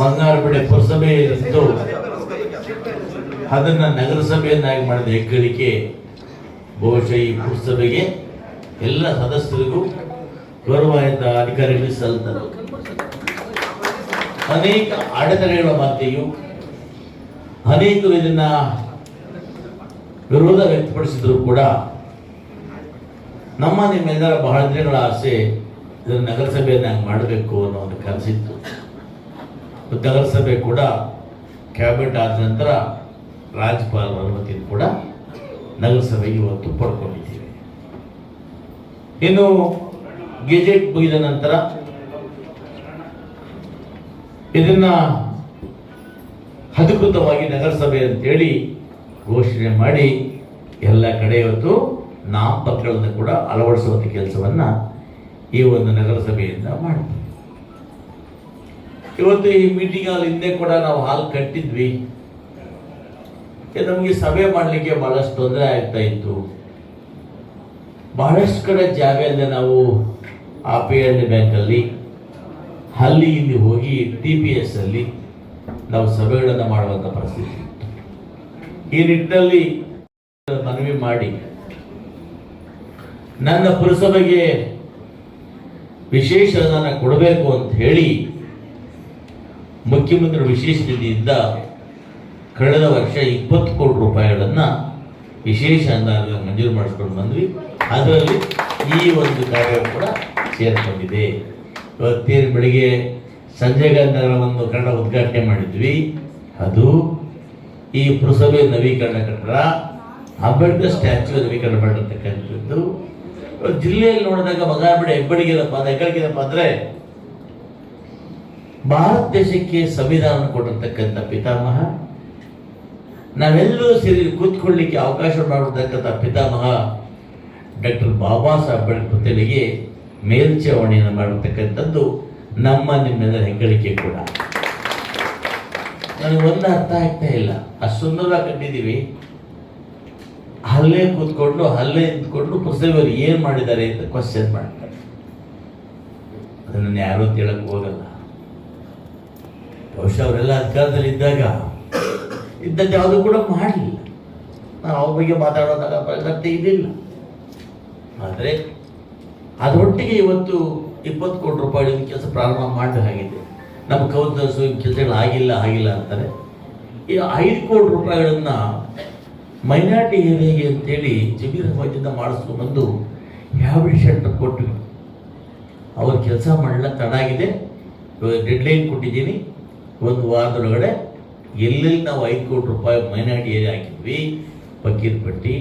ಬಂಗಾರಪೇಟೆ ಪುರಸಭೆ ಇದ್ದು, ಅದನ್ನ ನಗರಸಭೆಯನ್ನಾಗಿ ಮಾಡಿದ ಹೆಗ್ಗಳಿಕೆ, ಬಹುಶಃ ಈ ಪುರಸಭೆಗೆ ಎಲ್ಲ ಸದಸ್ಯರಿಗೂ ಗೌರವಾನ್ವಿತ ಅಧಿಕಾರಿಗಳಿಗೆ ಸಲ್ತದೆ ಅನೇಕ ಅಡೆತಡೆಗಳ ಮಧ್ಯೆಯೂ ಅನೇಕರು ಇದನ್ನ ವಿರೋಧ ವ್ಯಕ್ತಪಡಿಸಿದ್ರು ಕೂಡ. ನಮ್ಮ ನಿಮ್ಮೆಲ್ಲರ ಬಹಳ ದಿನಗಳ ಆಸೆ ಇದನ್ನು ನಗರಸಭೆಯನ್ನಾಗಿ ಮಾಡಬೇಕು ಅನ್ನೋ ಒಂದು ಕನಸಿತ್ತು. ನಗರಸಭೆ ಕೂಡ ಕ್ಯಾಬಿನೆಟ್ ಆದ ನಂತರ ರಾಜ್ಯಪಾಲರ ಅನುಮತಿಯನ್ನು ಕೂಡ ನಗರಸಭೆಗೆ ಇವತ್ತು ಪಡ್ಕೊಂಡಿದ್ದೀವಿ. ಇನ್ನು ಗೆಜೆಟ್ ಮುಗಿದ ನಂತರ ಇದನ್ನ ಅಧಿಕೃತವಾಗಿ ನಗರಸಭೆ ಅಂತೇಳಿ ಘೋಷಣೆ ಮಾಡಿ ಎಲ್ಲ ಕಡೆ ಇವತ್ತು ನಾಮಪತ್ರಗಳನ್ನು ಕೂಡ ಅಳವಡಿಸುವಂಥ ಕೆಲಸವನ್ನ ಈ ಒಂದು ನಗರಸಭೆಯಿಂದ ಮಾಡ್ತೀವಿ. ಇವತ್ತು ಈ ಮೀಟಿಂಗ್ ಅಲ್ಲಿ ಹಿಂದೆ ಕೂಡ ನಾವು ಹಾಲ್ ಕಟ್ಟಿದ್ವಿ. ನಮಗೆ ಸಭೆ ಮಾಡಲಿಕ್ಕೆ ಬಹಳಷ್ಟು ತೊಂದರೆ ಆಗ್ತಾ ಇತ್ತು. ಬಹಳಷ್ಟು ಕಡೆ ಜಾಗ ಇಲ್ಲದೆ ನಾವು ಆ ಪಿ ಎಲ್ ಬ್ಯಾಂಕಲ್ಲಿ ಅಲ್ಲಿ ಇಲ್ಲಿ ಹೋಗಿ ಟಿ ಪಿ ಎಸ್ ಅಲ್ಲಿ ನಾವು ಸಭೆಗಳನ್ನು ಮಾಡುವಂಥ ಪರಿಸ್ಥಿತಿ ಈ ನಿಟ್ಟಿನಲ್ಲಿ ಮನವಿ ಮಾಡಿ, ನನ್ನ ಪುರಸಭೆಗೆ ವಿಶೇಷ ಅನುದಾನ ಕೊಡಬೇಕು ಅಂತ ಹೇಳಿ ಮುಖ್ಯಮಂತ್ರಿ ವಿಶೇಷ ನಿಧಿಯಿಂದ ಕಳೆದ ವರ್ಷ ಇಪ್ಪತ್ತು ಕೋಟಿ ರೂಪಾಯಿಗಳನ್ನು ವಿಶೇಷ ಅನುದಾನ ಮಂಜೂರು ಮಾಡಿಸ್ಕೊಂಡು ಬಂದ್ವಿ. ಅದರಲ್ಲಿ ಈ ಒಂದು ಕಾರ್ಯ ಕೂಡ ಸೇರ್ಕೊಂಡಿದೆ. ಇವತ್ತೇನು ಬೆಳಿಗ್ಗೆ ಸಂಜೆ ಒಂದು ಕನ್ನಡ ಉದ್ಘಾಟನೆ ಮಾಡಿದ್ವಿ. ಅದು ಈ ಪುರಸಭೆ ನವೀಕರಣ ಕಟ್ಟಡ, ಅಂಬೇಡ್ಕರ್ ಸ್ಟ್ಯಾಚ್ಯು ನವೀಕರಣ ಮಾಡಿರ್ತಕ್ಕಂಥದ್ದು. ಜಿಲ್ಲೆಯಲ್ಲಿ ನೋಡಿದಾಗ ಮಗಾಬಿಡ ಪದ ಹೆಗ್ಗಳಿಗೆನಪ್ಪ ಅಂದ್ರೆ ಭಾರತ ದೇಶಕ್ಕೆ ಸಂವಿಧಾನ ಕೊಟ್ಟಿರ್ತಕ್ಕಂಥ ಪಿತಾಮಹ, ನಾವೆಲ್ಲರೂ ಸೇರಿ ಕೂತ್ಕೊಳ್ಳಿಕ್ಕೆ ಅವಕಾಶ ಮಾಡಿರ್ತಕ್ಕಂಥ ಪಿತಾಮಹ ಡಾಕ್ಟರ್ ಬಾಬಾ ಸಾಹೇಬ್ ಅಂಬೇಡ್ಕರ್ ಪುತ್ಥಳಿಗೆ ಮೇಲ್ಛಾವಣಿಯನ್ನು ಮಾಡಿರ್ತಕ್ಕಂಥದ್ದು ನಮ್ಮ ನಿಮ್ಮೆಲ್ಲ ಹೆಗ್ಗಳಿಕೆ ಕೂಡ. ನನಗೆ ಒಂದು ಅರ್ಥ ಆಗ್ತಾ ಇಲ್ಲ. ಅಷ್ಟು ಸುಂದರವಾಗಿ ಕಟ್ಟಿದ್ದೀವಿ ಅಲ್ಲೇ ಕೂತ್ಕೊಂಡು ಅಲ್ಲೇ ನಿಂತ್ಕೊಂಡು ಪುಸ್ತಕವರು ಏನು ಮಾಡಿದ್ದಾರೆ ಅಂತ ಕ್ವಶನ್ ಮಾಡ್ತಾರೆ. ಅದನ್ನು ಯಾರೂ ತಿಳಕ್ಕೆ ಹೋಗಲ್ಲ. ಬಹುಶಃ ಅವರೆಲ್ಲ ಅಧಿಕಾರದಲ್ಲಿ ಇದ್ದಾಗ ಇದ್ದದ್ದು ಯಾವುದು ಕೂಡ ಮಾಡಲಿಲ್ಲ. ನಾನು ಅವ್ರ ಬಗ್ಗೆ ಮಾತಾಡೋದಾಗ ಪ್ರಸಕ್ತಿ ಇದಿಲ್ಲ ಆದರೆ ಅದರೊಟ್ಟಿಗೆ ಇವತ್ತು ಇಪ್ಪತ್ತು ಕೋಟಿ ರೂಪಾಯಿ ಕೆಲಸ ಪ್ರಾರಂಭ ಮಾಡಬೇಕಾಗಿದೆ ನಮ್ಮ ಕೌನ್ಸಿಲರ್ಸು ಕೆಲಸಗಳು ಆಗಿಲ್ಲ ಆಗಿಲ್ಲ ಅಂತಾರೆ. ಈ ಐದು ಕೋಟಿ ರೂಪಾಯಿಗಳನ್ನು ಮೈನಾರಿಟಿ ಏರಿಯಾಗೆ ಅಂತೇಳಿ ಜಮೀನು ಸಮಾಜದಿಂದ ಮಾಡಿಸ್ಕೊಂಡು ಬಂದು ಯಾವ ಸೆಂಟರ್ ಕೊಟ್ಟು ಅವ್ರ ಕೆಲಸ ಮಾಡಲ ತಡ ಆಗಿದೆ. ಡೆಡ್ಲೈನ್ ಕೊಟ್ಟಿದ್ದೀನಿ. ಒಂದು ವಾರದೊಳಗಡೆ ಎಲ್ಲೆಲ್ಲಿ ನಾವು ಐದು ಕೋಟಿ ರೂಪಾಯಿ ಮೈನಾರಿಟಿ ಏರಿಯಾ ಹಾಕಿದ್ವಿ ಪಕ್ಕೀರ್ಪಟ್ಟಿ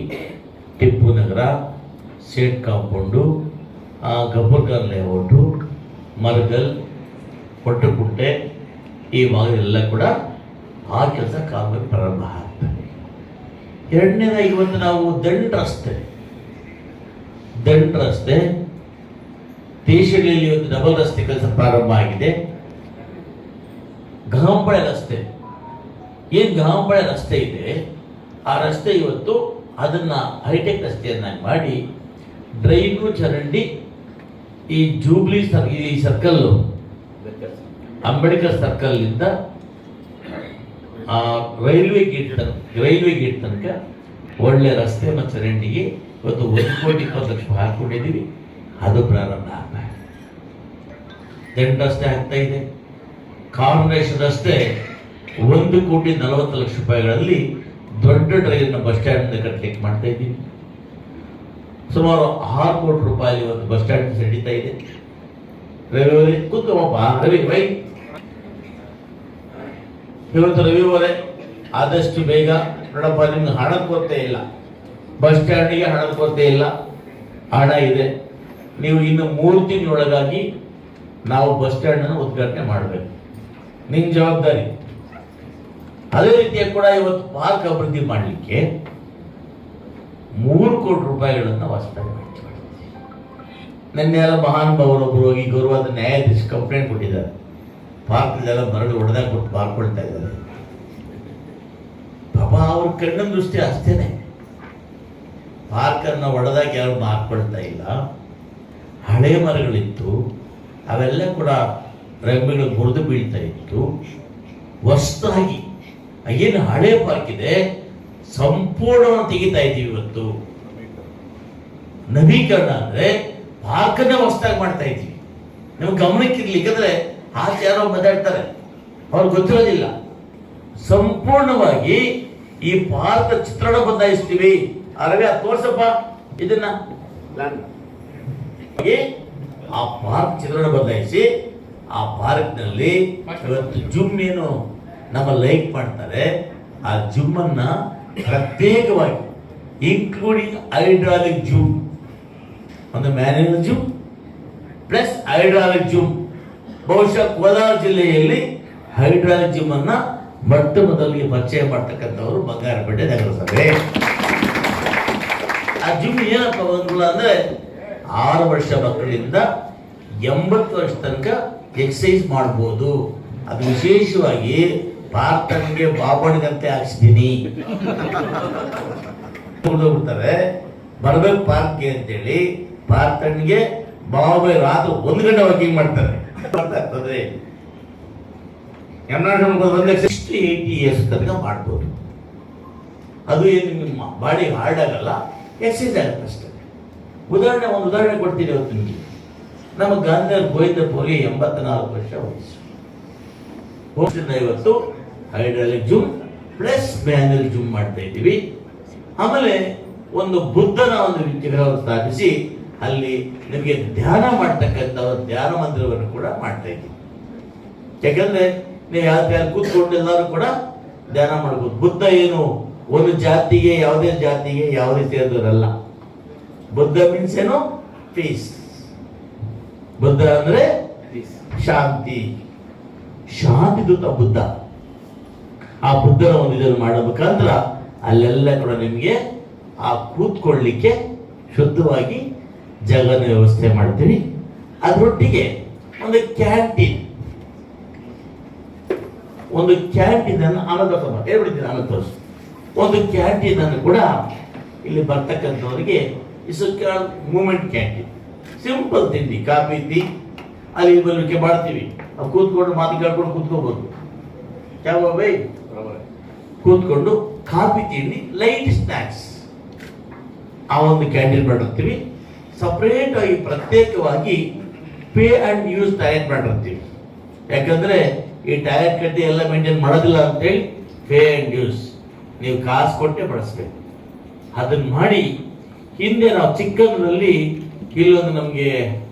ಟಿಪ್ಪು ನಗರ ಸೇಟ್ ಕಾಂಪೌಂಡು ಗಬ್ಬರ್ಗಾರ್ ಲೇಔಟು, ಮರಗಲ್ ಹೊಟ್ಟೆಪುಟ್ಟೆ ಈ ಭಾಗದೆಲ್ಲ ಕೂಡ ಆ ಕೆಲಸ ಕಾಮಗಾರಿ ಪ್ರಾರಂಭ ಆಗ್ತದೆ. ಎರಡನೇದಾಗಿ ಇವತ್ತು ನಾವು ದಂಡ ರಸ್ತೆ ದಂಡ ರಸ್ತೆ ದೇಶಗಳಲ್ಲಿ ಒಂದು ಡಬಲ್ ರಸ್ತೆ ಕೆಲಸ ಪ್ರಾರಂಭ ಆಗಿದೆ. ಗಹಂಬಳೆ ರಸ್ತೆ ಏನು ಗಹಂಬಳೆ ರಸ್ತೆ ಇದೆ? ಆ ರಸ್ತೆ ಇವತ್ತು ಅದನ್ನ ಹೈಟೆಕ್ ರಸ್ತೆಯನ್ನಾಗಿ ಮಾಡಿ ಡ್ರೈನು ಚರಂಡಿ, ಈ ಜೂಬ್ಲಿ ಸರ್, ಈ ಸರ್ಕಲ್, ಅಂಬೇಡ್ಕರ್ ಸರ್ಕಲ್ ಇಂದ ಆ, ರೈಲ್ವೆ ಗೇಟ್ ರೈಲ್ವೆ ಗೇಟ್ ತನಕ ಒಳ್ಳೆ ರಸ್ತೆ ಮತ್ತು ಚರಂಡಿಗೆ ಇವತ್ತು ಒಂದು ಕೋಟಿ ಇಪ್ಪತ್ತು ಲಕ್ಷ ಹಾಕೊಂಡಿದ್ದೀವಿ ಅದು ಪ್ರಾರಂಭ ಆಗ್ತಾ ಇದೆ. ರಸ್ತೆ ಆಗ್ತಾ ಇದೆ. ಕಾರ್ಪೊರೇಷನ್ ರಸ್ತೆ ಒಂದು ಕೋಟಿ ನಲವತ್ತು ಲಕ್ಷ ರೂಪಾಯಿಗಳಲ್ಲಿ ದೊಡ್ಡ ಟ್ರೈನ್ ಬಸ್ ಸ್ಟ್ಯಾಂಡ್ ಕಟ್ಟಲಿಕ್ಕೆ ಮಾಡ್ತಾ ಇದ್ದೀವಿ ಸುಮಾರು ಆರು ಕೋಟಿ ರೂಪಾಯಿ ಒಂದು ಬಸ್ ಸ್ಟ್ಯಾಂಡ್ ನಡೀತಾ ಇದೆ. ರವಿ ಅವರೇ ಕೂತ್ಕೊಪ್ಪ ರವಿ, ಬೈ. ಇವತ್ತು ರವಿವರೆ ಆದಷ್ಟು ಬೇಗ, ನೋಡಪ್ಪ, ನಿಮ್ಗೆ ಹಣ ಕೊರತೆ ಇಲ್ಲ. ಬಸ್ ಸ್ಟ್ಯಾಂಡಿಗೆ ಹಣದ ಕೊರತೆ ಇಲ್ಲ. ಹಣ ಇದೆ. ನೀವು ಇನ್ನು ಮೂರು ತಿಂಗಳೊಳಗಾಗಿ ನಾವು ಬಸ್ ಸ್ಟ್ಯಾಂಡನ್ನು ಉದ್ಘಾಟನೆ ಮಾಡಬೇಕು. ನಿಮ್ಮ ಜವಾಬ್ದಾರಿ. ಅದೇ ರೀತಿಯಾಗಿ ಕೂಡ ಇವತ್ತು ಪಾರ್ಕ್ ಅಭಿವೃದ್ಧಿ ಮಾಡಲಿಕ್ಕೆ ಮೂರು ಕೋಟಿ ರೂಪಾಯಿಗಳನ್ನು ಹೊಸದಾಗಿ ಮಾಡಿದ್ದೀವಿ ನಿನ್ನೆ ಎಲ್ಲ ಮಹಾನುಭಾವರೊಬ್ಬರು ಹೋಗಿ ಗೌರವಾದ ನ್ಯಾಯಾಧೀಶ ಕಂಪ್ಲೇಂಟ್ ಕೊಟ್ಟಿದ್ದಾರೆ. ಪಾರ್ಕ್ದೆಲ್ಲ ಮರಳು ಹೊಡೆದಾಗ ಕೊಟ್ಟು ಪಾರ್ಕೊಳ್ತಾ ಇದ್ದಾರೆ. ಪಾಪ ಅವ್ರ ಕಣ್ಣಿನ ದೃಷ್ಟಿ ಅಷ್ಟೇನೆ. ಪಾರ್ಕನ್ನು ಒಡೆದಾಗ ಯಾರು ಮಾರ್ಕೊಳ್ತಾ ಇಲ್ಲ. ಹಳೆ ಮರಗಳಿತ್ತು. ಅವೆಲ್ಲ ಕೂಡ ರೆಂಬೆಗಳು ಮುರಿದು ಬೀಳ್ತಾ ಇತ್ತು. ಹೊಸದಾಗಿ ಏನು ಹಳೆ ಪಾರ್ಕ್ ಇದೆ? ಸಂಪೂರ್ಣವಾಗಿ ತೆಗಿತಾ ಇದ್ದೀವಿ ಇವತ್ತು. ನವೀಕರಣ ಅಂದ್ರೆ ಪಾರ್ಕನ್ನೇ ಹೊಸದಾಗಿ ಮಾಡ್ತಾ ಇದ್ದೀವಿ. ನಮ್ಗೆ ಗಮನಕ್ಕಿರ್ಲಿ ಯಾಕಂದ್ರೆ ಆಚೆ ಯಾರೋ ಮಾತಾಡ್ತಾರೆ. ಅವ್ರಿಗೆ ಗೊತ್ತಿರೋದಿಲ್ಲ. ಸಂಪೂರ್ಣವಾಗಿ ಈ ಪಾರ್ಕ್ ಚಿತ್ರಣ ಬದಲಾಯಿಸ್ತೀವಿ. ಅರವೇ ತೋರ್ಸಪ್ಪ ಇದನ್ನ. ಆ ಪಾರ್ಕ್ ಚಿತ್ರಣ ಬದಲಾಯಿಸಿ ಆ ಪಾರ್ಕ್ನಲ್ಲಿ ಇವತ್ತು ಜುಮ್ ಏನು ನಮ್ಮ ಲೈಕ್ ಮಾಡ್ತಾರೆ. ಆ ಜುಮ್ ಅನ್ನ ಪ್ರತ್ಯೇಕವಾಗಿ ಇನ್ಕ್ಲೂಡಿಂಗ್ ಹೈಡ್ರಾಲಿಕ್ ಜುಮ್. ಒಂದು ಮ್ಯಾನ್ಯಲ್ ಜುಮ್ ಪ್ಲಸ್ ಹೈಡ್ರಾಲಿಕ್ ಜುಮ್. ಬಹುಶಃ ಕೋಲಾರ ಜಿಲ್ಲೆಯಲ್ಲಿ ಹೈಡ್ರಾಲಿಕ್ ಜಿಮ್ ಅನ್ನ ಮೊಟ್ಟ ಮೊದಲಿಗೆ ಪರಿಚಯ ಮಾಡ್ತಕ್ಕಂಥವ್ರು ಬಂಗಾರಪೇಟೆ ನಗರಸಭೆ. ಆ ಜಿಮ್ ಏನಪ್ಪ ಅನುಕೂಲ ಅಂದ್ರೆ ಆರು ವರ್ಷ ಮಕ್ಕಳಿಂದ ಎಂಬತ್ತು ವರ್ಷ ತನಕ ಎಕ್ಸಸೈಸ್ ಮಾಡ್ಬೋದು. ಅದು ವಿಶೇಷವಾಗಿ ಪಾರ್ಥನಿಗೆ ಬಾಬಣಿಗಂತೆ ಹಾಕ್ಸಿದ್ದೀನಿ. ಬಿಡ್ತಾರೆ ಬರ್ಬೇಕು ಪಾರ್ಕ್ಗೆ ಅಂತೇಳಿ ಪಾರ್ಥನಿಗೆ ಬಾಬೆ ರಾತ್ರಿ ಒಂದು ಗಂಟೆ ವಾಕಿಂಗ್ ಮಾಡ್ತಾರೆ. ಸಿಕ್ಸ್ಟಿ ಏಯ್ಟಿ ಇಯರ್ಸ್ ತನಕ ಮಾಡ್ಬೋದು. ಅದು ಏನು ನಿಮ್ಮ ಬಾಡಿ ಹಾರ್ಡ್ ಆಗಲ್ಲ ಎಕ್ಸಸೈಸ್ ಆಗುತ್ತೆ ಅಷ್ಟೇ. ಉದಾಹರಣೆ, ಒಂದು ಉದಾಹರಣೆ ಕೊಡ್ತೀನಿ ಅವತ್ತು ನಿಮಗೆ. ನಮ್ಮ ಗಾಂಧಿಯವರು ಗೋವಿಂದ ಪೋಲಿ ಎಂಬತ್ನಾಲ್ಕು ವರ್ಷ ವಯಸ್ಸು. ಇವತ್ತು hydraulic zoom, plus manual zoom ಮಾಡ್ತಾ ಇದ್ದೀವಿ. ಆಮೇಲೆ ಒಂದು ಬುದ್ಧನ ಒಂದು ವಿಗ್ರಹವನ್ನು ಸ್ಥಾಪಿಸಿ ಅಲ್ಲಿ ನಿಮಗೆ ಧ್ಯಾನ ಮಾಡ್ತಕ್ಕಂಥ ಧ್ಯಾನ ಮಂದಿರವನ್ನು ಕೂಡ ಮಾಡ್ತಾ ಇದ್ದೀವಿ. ಯಾಕಂದ್ರೆ ನೀವು ಯಾವ ಕೂತ್ಕೊಂಡು ಎಲ್ಲರೂ ಕೂಡ ಧ್ಯಾನ ಮಾಡ್ಬೋದು. ಬುದ್ಧ ಏನು ಒಂದು ಜಾತಿಗೆ, ಯಾವುದೇ ಜಾತಿಗೆ ಯಾವುದೇ ಸೇರಿದವರಲ್ಲ ಬುದ್ಧ ಮೀನ್ಸ್ ಏನು? ಪೀಸ್ ಬುದ್ಧ ಅಂದ್ರೆ ಶಾಂತಿ. ಶಾಂತಿ ದೂತ ಬುದ್ಧ. ಆ ಬುದ್ಧನ ಒಂದು ಇದನ್ನು ಮಾಡೋ ಮುಖಾಂತರ ಅಲ್ಲೆಲ್ಲ ಕೂಡ ನಿಮಗೆ ಆ ಕೂತ್ಕೊಳ್ಳಿಕ್ಕೆ ಶುದ್ಧವಾಗಿ ಜಾಗನ ವ್ಯವಸ್ಥೆ ಮಾಡ್ತೀವಿ ಅದರೊಟ್ಟಿಗೆ ಒಂದು ಕ್ಯಾಂಟೀನ್. ಒಂದು ಕ್ಯಾಂಟೀನ್ ಅನ್ನು ಆನಂದ ಹೇಳ್ಬಿಡ್ತೀನಿ ಆನಂದ ತೋರಿಸು ಒಂದು ಕ್ಯಾಂಟೀನ್ ಅನ್ನು ಕೂಡ ಇಲ್ಲಿ ಬರ್ತಕ್ಕಂಥವರಿಗೆ ಇಸ್ ಮೂಮೆಂಟ್ ಕ್ಯಾಂಟೀನ್ ಸಿಂಪಲ್ ತಿಂಡಿ ಕಾಫಿ ಟೀ ಅಲ್ಲಿ ಬರಲಿಕ್ಕೆ ಮಾಡ್ತೀವಿ. ನಾವು ಕೂತ್ಕೊಂಡು ಮಾತುಕಾಡ್ಕೊಂಡು ಕೂತ್ಕೋಬಹುದು ಯಾವ ಬೈ? ಕೂತ್ಕೊಂಡು ಕಾಫಿ ತಿಂಡಿ ಲೈಟ್ ಸ್ನ್ಯಾಕ್ಸ್ ಆ ಒಂದು ಕ್ಯಾಂಟೀನ್ ಮಾಡಿರ್ತೀವಿ. ಸಪ್ರೇಟ್ ಆಗಿ ಪ್ರತ್ಯೇಕವಾಗಿ ಪೇ ಅಂಡ್ ಯೂಸ್ ಟಾಯ್ಲೆಟ್ ಮಾಡಿರ್ತೀವಿ. ಯಾಕಂದ್ರೆ ಈ ಟಯರ್ ಕಟ್ಟಿ ಎಲ್ಲ ಮೇಂಟೈನ್ ಮಾಡೋದಿಲ್ಲ ಅಂತೇಳಿ ಪೇ ಅಂಡ್ ಯೂಸ್ ನೀವು ಕಾಸು ಕೊಟ್ಟೆ ಬಳಸ್ಬೇಕು. ಅದನ್ನ ಮಾಡಿ ಹಿಂದೆ ನಾವು ಚಿಕ್ಕಂದ್ರಲ್ಲಿ ಇಲ್ಲೊಂದು ನಮಗೆ